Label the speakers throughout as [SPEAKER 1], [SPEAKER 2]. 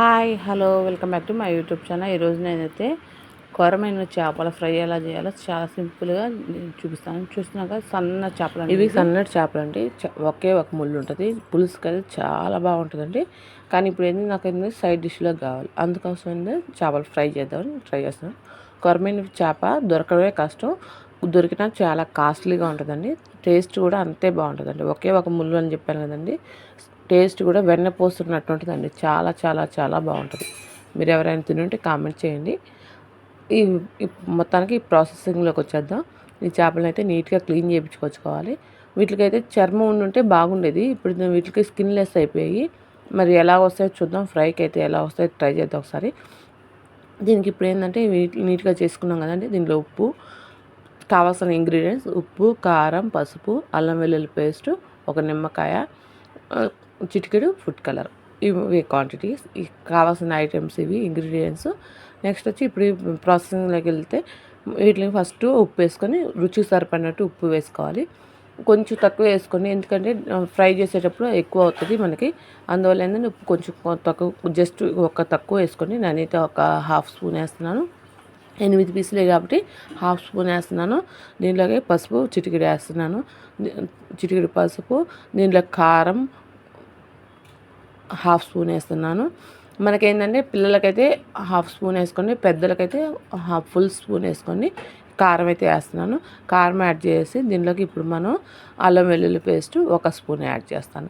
[SPEAKER 1] Hi hello welcome back to my YouTube channel. ఈరోజు నేనైతే కొరమైన చేపల ఫ్రై ఎలా చేయాలో చాలా సింపుల్గా నేను చూపిస్తాను. చూసినాక సన్న చేపలు
[SPEAKER 2] ఇవి సన్నటి చేపలు అండి. ఒకే ఒక ముళ్ళు ఉంటుంది. పులుసుకి అయితే చాలా బాగుంటుందండి. కానీ ఇప్పుడు ఏంది నాకు ఏంది సైడ్ డిష్లో కావాలి. అందుకోసం ఏంది చేపలు ఫ్రై చేద్దామని ట్రై చేస్తున్నాను. కొరమైన చేప దొరకడమే కష్టం. దొరికినా చాలా కాస్ట్లీగా ఉంటుందండి. టేస్ట్ కూడా అంతే బాగుంటుందండి. ఒకే ఒక ముళ్ళు అని చెప్పాను కదండి. టేస్ట్ కూడా వెన్న పోస్తున్నట్టు ఉంటుందండి చాలా చాలా చాలా బాగుంటుంది. మీరు ఎవరైనా తినుంటే కామెంట్ చేయండి. ఈ మొత్తానికి ప్రాసెసింగ్లోకి వచ్చేద్దాం. ఈ చేపలను అయితే నీట్గా క్లీన్ చేయించుకొచ్చుకోవాలి వీటికైతే చర్మం ఉండుంటే బాగుండేది. ఇప్పుడు వీటికి స్కిన్లెస్ అయిపోయి మరి ఎలా వస్తాయో చూద్దాం. ఫ్రైకి అయితే ఎలా వస్తాయో ట్రై చేద్దాం ఒకసారి. దీనికి ఇప్పుడు ఏంటంటే నీట్గా చేసుకున్నాం కదండి. దీంట్లో ఉప్పు కావాల్సిన ఇంగ్రీడియంట్స్ ఉప్పు కారం పసుపు అల్లం వెల్లుల్లి పేస్ట్ ఒక నిమ్మకాయ చిటికెడు ఫుడ్ కలర్. ఇవి క్వాంటిటీస్ కావాల్సిన ఐటమ్స్ ఇవి ఇంగ్రీడియంట్స్ నెక్స్ట్ వచ్చి ఇప్పుడు ప్రాసెసింగ్లోకి వెళ్తే వీటిని ఫస్ట్ ఉప్పు వేసుకొని రుచి సరిపడినట్టు ఉప్పు వేసుకోవాలి. కొంచెం తక్కువ వేసుకొని ఎందుకంటే ఫ్రై చేసేటప్పుడు ఎక్కువ అవుతుంది మనకి. అందువల్ల ఏంటంటే ఉప్పు కొంచెం తక్కువ జస్ట్ ఒక తక్కువ వేసుకొని నేనైతే ఒక హాఫ్ స్పూన్ వేస్తున్నాను. ఎనిమిది పీసులే కాబట్టి హాఫ్ స్పూన్ వేస్తున్నాను. దీంట్లోకి పసుపు చిటికిడి వేస్తున్నాను. చిటికిడి పసుపు దీంట్లో కారం హాఫ్ స్పూన్ వేస్తున్నాను. మనకేంటంటే పిల్లలకైతే హాఫ్ స్పూన్ వేసుకోండి పెద్దలకైతే హాఫ్ ఫుల్ స్పూన్ వేసుకోండి. కారం అయితే వేస్తున్నాను. కారం యాడ్ చేసి దీనిలోకి ఇప్పుడు మనం అల్లం వెల్లుల్లి పేస్ట్ ఒక స్పూన్ యాడ్ చేస్తాను.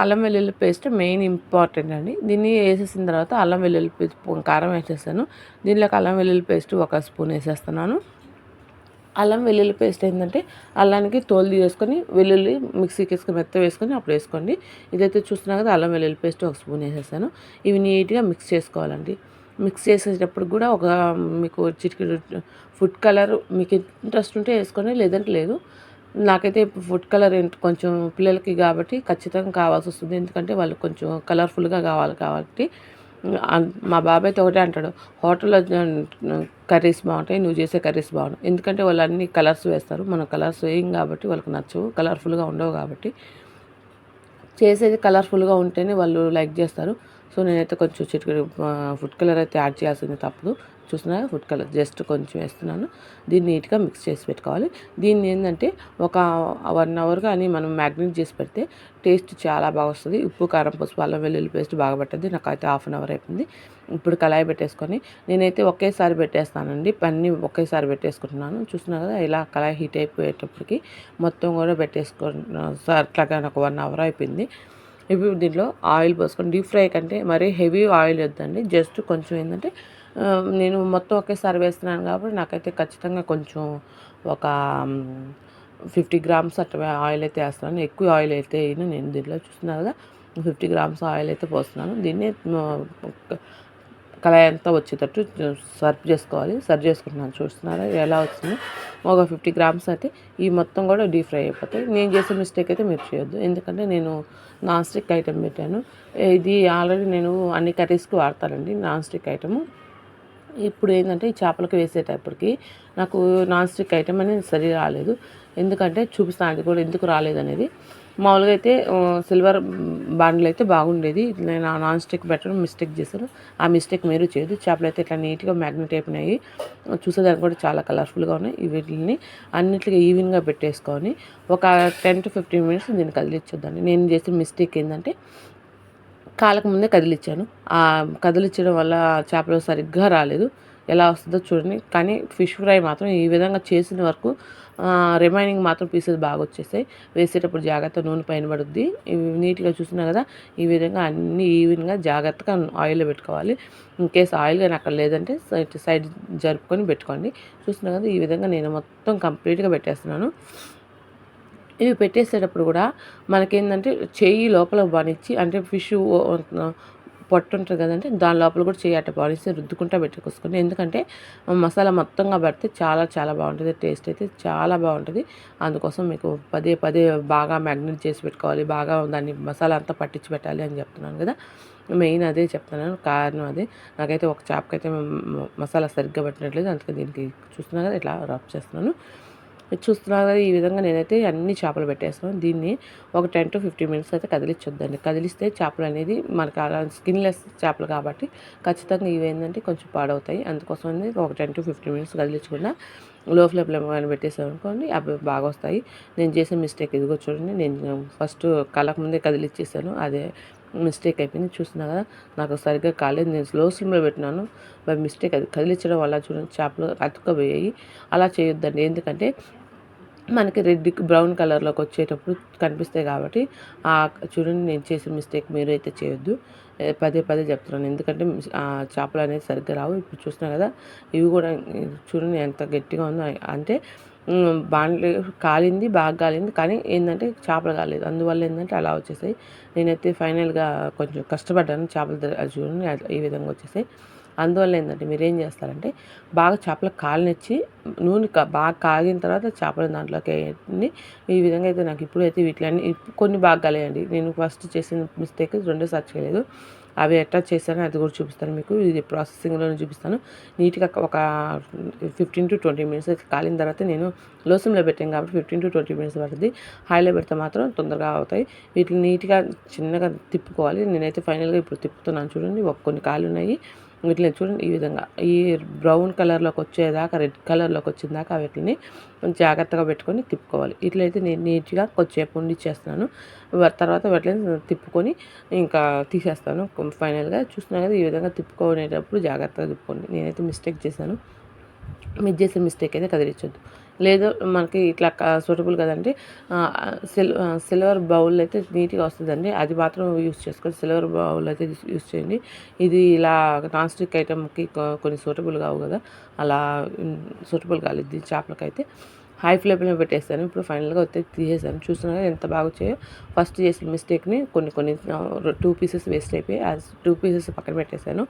[SPEAKER 2] అల్లం వెల్లుల్లి పేస్ట్ మెయిన్ ఇంపార్టెంట్ అండి. దీన్ని వేసేసిన తర్వాత అల్లం వెల్లుల్లి పేస్ట్ కారం వేసేస్తాను దీంట్లోకి అల్లం వెల్లుల్లి పేస్ట్ ఒక స్పూన్ వేసేస్తున్నాను. అల్లం వెల్లుల్లి పేస్ట్ ఏంటంటే అల్లానికి తోలు తీసేసుకొని వెల్లుల్లి మిక్సీకి వేసుకొని మెత్త వేసుకొని అప్పుడు వేసుకోండి. ఇదైతే చూస్తున్నా కదా అల్లం వెల్లుల్లి పేస్ట్ ఒక స్పూన్ వేసేసాను. ఇవి నీట్గా మిక్స్ చేసుకోవాలండి. మిక్స్ చేసేటప్పుడు కూడా ఒక మీకు చిటికెడు ఫుడ్ కలర్ మీకు ఇంట్రెస్ట్ ఉంటే వేసుకోండి లేదంటే లేదు. నాకైతే ఫుడ్ కలర్ కొంచెం పిల్లలకి కాబట్టి ఖచ్చితంగా కావాల్సి వస్తుంది. ఎందుకంటే వాళ్ళు కొంచెం కలర్ఫుల్గా కావాలి కాబట్టి. మా బాబాయ్ అయితే ఒకటే అంటాడు హోటల్లో కర్రీస్ బాగుంటాయి నువ్వు చేసే కర్రీస్ బాగుంటాయి. ఎందుకంటే వాళ్ళు అన్ని కలర్స్ వేస్తారు. మనం కలర్స్ వేయం కాబట్టి వాళ్ళకి నచ్చవు కలర్ఫుల్గా ఉండవు కాబట్టి. చేసేది కలర్ఫుల్గా ఉంటేనే వాళ్ళు లైక్ చేస్తారు. సో నేనైతే కొంచెం చిటికెడు ఫుడ్ కలర్ అయితే యాడ్ చేయాల్సింది తప్పదు. చూసిన ఫుడ్ కలర్ జస్ట్ కొంచెం వేస్తున్నాను. దీన్ని నీట్గా మిక్స్ చేసి పెట్టుకోవాలి. దీన్ని ఏంటంటే ఒక వన్ అవర్ కానీ మనం మ్యాగ్నేట్ చేసి పెడితే టేస్ట్ చాలా బాగా వస్తుంది. ఉప్పు కారం పసుపు అల్లం వెల్లుల్లి పేస్ట్ బాగా పట్టింది నాకైతే హాఫ్ అన్ అవర్ అయిపోయింది. ఇప్పుడు కళాయి పెట్టేసుకొని నేనైతే ఒకేసారి పెట్టేస్తానండి. పన్నీ ఒకేసారి పెట్టేసుకుంటున్నాను. చూసిన కదా ఇలా కళాయి హీట్ అయిపోయేటప్పటికి మొత్తం కూడా పెట్టేసుకున్నాను సార్ అట్లాగా నాకు వన్ అవర్ అయిపోయింది. ఇప్పుడు దీంట్లో ఆయిల్ పోసుకొని డీప్ ఫ్రై కంటే మరీ హెవీ ఆయిల్ వద్దండి. జస్ట్ కొంచెం ఏంటంటే నేను మొత్తం ఒకేసారి వేస్తున్నాను కాబట్టి నాకైతే ఖచ్చితంగా కొంచెం ఒక ఫిఫ్టీ గ్రామ్స్ అట్లా ఆయిల్ అయితే వేస్తున్నాను. ఎక్కువ ఆయిల్ అయితే నేను దీంట్లో చూస్తున్నాను కదా ఫిఫ్టీ గ్రామ్స్ ఆయిల్ అయితే పోస్తున్నాను. దీన్ని కళాయి అంతా వచ్చేటట్టు సర్వ్ చేసుకోవాలి. సర్వ్ చేసుకుంటున్నాను. చూస్తున్నారా? ఎలా వచ్చింది. ఒక ఫిఫ్టీ గ్రామ్స్ అయితే ఈ మొత్తం కూడా డీప్ ఫ్రై అయిపోతాయి. నేను చేసే మిస్టేక్ అయితే మీరు చేయొద్దు. ఎందుకంటే నేను నాన్ స్టిక్ ఐటెం పెట్టాను. ఇది ఆల్రెడీ నేను అన్ని కర్రీస్కి వాడతానండి. Non stick item. ఇప్పుడు ఏంటంటే ఈ చేపలకు వేసేటప్పటికి నాకు నాన్ స్టిక్ ఐటమ్ అనేది సరి రాలేదు. ఎందుకంటే చూపిస్తాను అది కూడా ఎందుకు రాలేదు అనేది మామూలుగా అయితే సిల్వర్ బాండ్లు అయితే బాగుండేది. నేను ఆ నాన్ స్టిక్ పెట్టడం మిస్టేక్ చేశాను ఆ మిస్టేక్ మీరు చేయదు చేపలు అయితే ఇట్లా నీట్గా మ్యాగ్నెట్ అయిపోయినాయి. చూసేదానికి కూడా చాలా కలర్ఫుల్గా ఉన్నాయి. వీటిని అన్నిటిగా ఈవెన్గా పెట్టేసుకొని ఒక టెన్ టు ఫిఫ్టీన్ మినిట్స్ దీన్ని కదిలించొద్దండి నేను చేసిన మిస్టేక్ ఏంటంటే కాలకు ముందే కదిలిచ్చాను. ఆ కదిలించడం వల్ల చేపలు సరిగ్గా రాలేదు. ఎలా వస్తుందో చూడండి. కానీ ఫిష్ ఫ్రై మాత్రం ఈ విధంగా చేసిన వరకు రిమైనింగ్ మాత్రం పీసెస్ బాగా వచ్చేసాయి వేసేటప్పుడు జాగ్రత్త నూనె పైన పడుద్ది. ఇవి నీట్గా చూసినా కదా ఈ విధంగా అన్ని ఈవెన్గా జాగ్రత్తగా ఆయిల్లో పెట్టుకోవాలి. ఇన్ కేస్ ఆయిల్ కానీ అక్కడ లేదంటే సైడ్ సైడ్ జరుపుకొని పెట్టుకోండి. చూసినా కదా ఈ విధంగా నేను మొత్తం కంప్లీట్గా పెట్టేస్తున్నాను. ఇవి పెట్టేసేటప్పుడు కూడా మనకేంటంటే చెయ్యి లోపల బానిచ్చి అంటే ఫిష్ పొట్టు ఉంటుంది కదంటే దాని లోపల కూడా చేయి అట్ట పాలిసి రుద్దుకుంటా పెట్టుకోసుకొని ఎందుకంటే మసాలా మొత్తంగా పడితే చాలా చాలా బాగుంటుంది. టేస్ట్ అయితే చాలా బాగుంటుంది. అందుకోసం మీకు పదే పదే బాగా మ్యాగ్నెట్ చేసి పెట్టుకోవాలి. బాగా దాన్ని మసాలా అంతా పట్టించి పెట్టాలి అని చెప్తున్నాను కదా. మెయిన్ అదే చెప్తున్నాను. కారణం అదే. నాకైతే ఒక చేపకైతే మసాలా సరిగ్గా పెట్టినట్లేదు. అందుకే దీనికి చూస్తున్నా కదా ఇట్లా రబ్ చేస్తున్నాను. మీరు చూస్తున్నారు కదా ఈ విధంగా నేనైతే అన్ని చేపలు పెట్టేస్తాను. దీన్ని ఒక టెన్ టు ఫిఫ్టీన్ మినిట్స్ అయితే కదిలించొద్దండి కదిలిస్తే చేపలు అనేది మనకి అలా స్కిన్లెస్ చేపలు కాబట్టి ఖచ్చితంగా ఇవి ఏంటంటే కొంచెం పాడవుతాయి. అందుకోసం అనేది ఒక టెన్ టు ఫిఫ్టీన్ మినిట్స్ కదిలించకుండా లో ఫ్లేమ్లో కానీ పెట్టేసాం అనుకోండి అవి బాగా వస్తాయి. నేను చేసే మిస్టేక్ ఇదిగో చూడండి నేను ఫస్ట్ కళ్ళకు ముందే కదిలిచ్చేసాను అదే మిస్టేక్ అయిపోయింది. చూస్తున్నా కదా నాకు సరిగ్గా కాలేదు. నేను స్లో స్లిమ్లో పెట్టినాను బై మిస్టేక్ అది. కదిలించడం వల్ల చూడండి చేపలు అతుక్కపోయాయి. అలా చేయొద్దండి. ఎందుకంటే మనకి రెడ్ బ్రౌన్ కలర్లోకి వచ్చేటప్పుడు కనిపిస్తాయి కాబట్టి ఆ చూడండి నేను చేసిన మిస్టేక్ మీరు అయితే చేయొద్దు పదే పదే చెప్తున్నాను. ఎందుకంటే మిస్- ఆ చేపలు అనేది సరిగ్గా రావు. ఇప్పుడు చూస్తున్నా కదా ఇవి కూడా చూడండి ఎంత గట్టిగా ఉందో. అంటే బాండ్లు కాలింది బాగా కాలింది. కానీ ఏంటంటే చేపలు కాలేదు. అందువల్ల ఏంటంటే అలా వచ్చేసాయి. నేనైతే ఫైనల్గా కొంచెం కష్టపడ్డాను. చేపలు చూడండి ఈ విధంగా వచ్చేసాయి. అందువల్ల ఏంటంటే మీరు ఏం చేస్తారంటే బాగా చేపలకు కాలనిచ్చి నూనె కా- బాగా కాగిన తర్వాత చేపలు దాంట్లోకి వేయండి ఈ విధంగా అయితే నాకు ఇప్పుడు అయితే వీటిలన్నీ కొన్ని బాగా కాలేయండి నేను ఫస్ట్ చేసిన మిస్టేక్ రెండో సార్లు చేయలేదు. అవి ఎట్లా చేశానో అది కూడా చూపిస్తాను మీకు. ఇది ప్రాసెసింగ్లోనే చూపిస్తాను. నీట్గా ఒక ఫిఫ్టీన్ టు ట్వంటీ మినిట్స్ అయితే కాలిన తర్వాత నేను లోసంలో పెట్టాను కాబట్టి ఫిఫ్టీన్ టు ట్వంటీ మినిట్స్ పడుతుంది. హైలో పెడితే మాత్రం తొందరగా అవుతాయి. వీటిని నీట్గా చిన్నగా తిప్పుకోవాలి. నేనైతే ఫైనల్గా ఇప్పుడు తిప్పుతున్నాను చూడండి. ఒక కొన్ని కాలు ఉన్నాయి. వీటిని చూడండి ఈ విధంగా. ఈ బ్రౌన్ కలర్లోకి వచ్చేదాకా రెడ్ కలర్లోకి వచ్చిందాకా వీటిని జాగ్రత్తగా పెట్టుకొని తిప్పుకోవాలి. ఇట్లయితే నేను నీట్గా కొద్దిసేపు ఉండి చేస్తున్నాను తర్వాత వాటిని తిప్పుకొని ఇంకా తీసేస్తాను. ఫైనల్గా చూస్తున్నాను కదా ఈ విధంగా తిప్పుకునేటప్పుడు జాగ్రత్తగా తిప్పుకోండి. నేనైతే మిస్టేక్ చేశాను. మీరు చేసే మిస్టేక్ అయితే కదిలించొద్దు. లేదు మనకి ఇట్లా సూటబుల్ కదండి. సిల్ సిల్వర్ బౌల్ అయితే నీట్గా వస్తుందండి. అది మాత్రం యూస్ చేసుకోండి. సిల్వర్ బౌల్ అయితే యూస్ చేయండి. ఇది ఇలా నాన్ స్టిక్ ఐటమ్కి కొన్ని సూటబుల్ కావు కదా. అలా సూటబుల్ కాలేదు చేపలకైతే. హై ఫ్లేమ్లో పెట్టేస్తాను. ఇప్పుడు ఫైనల్గా వచ్చి తీసేసాను. చూస్తున్నా ఎంత బాగా వచ్చాయో. ఫస్ట్ చేసిన మిస్టేక్ని కొన్ని కొన్ని టూ పీసెస్ వేస్ట్ అయిపోయి టూ పీసెస్ పక్కన పెట్టేశాను.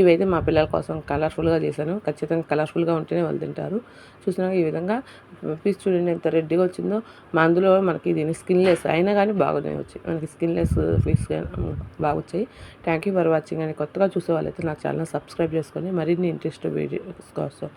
[SPEAKER 2] ఇవైతే మా పిల్లల కోసం కలర్ఫుల్గా చేశాను. ఖచ్చితంగా కలర్ఫుల్గా ఉంటేనే వాళ్ళు తింటారు. చూసినాక ఈ విధంగా పీస్ చూడండి ఎంత రెడ్గా వచ్చిందో. మా అందులో మనకి దీని స్కిన్లెస్ అయినా కానీ బాగానే వచ్చాయి మనకి స్కిన్లెస్ పీస్ బాగా వచ్చాయి థ్యాంక్ యూ ఫర్ వాచింగ్ అని కొత్తగా చూసే వాళ్ళైతే నా ఛానల్ సబ్స్క్రైబ్ చేసుకొని మరిన్ని ఇంట్రెస్ట్ వీడియోస్ కోసం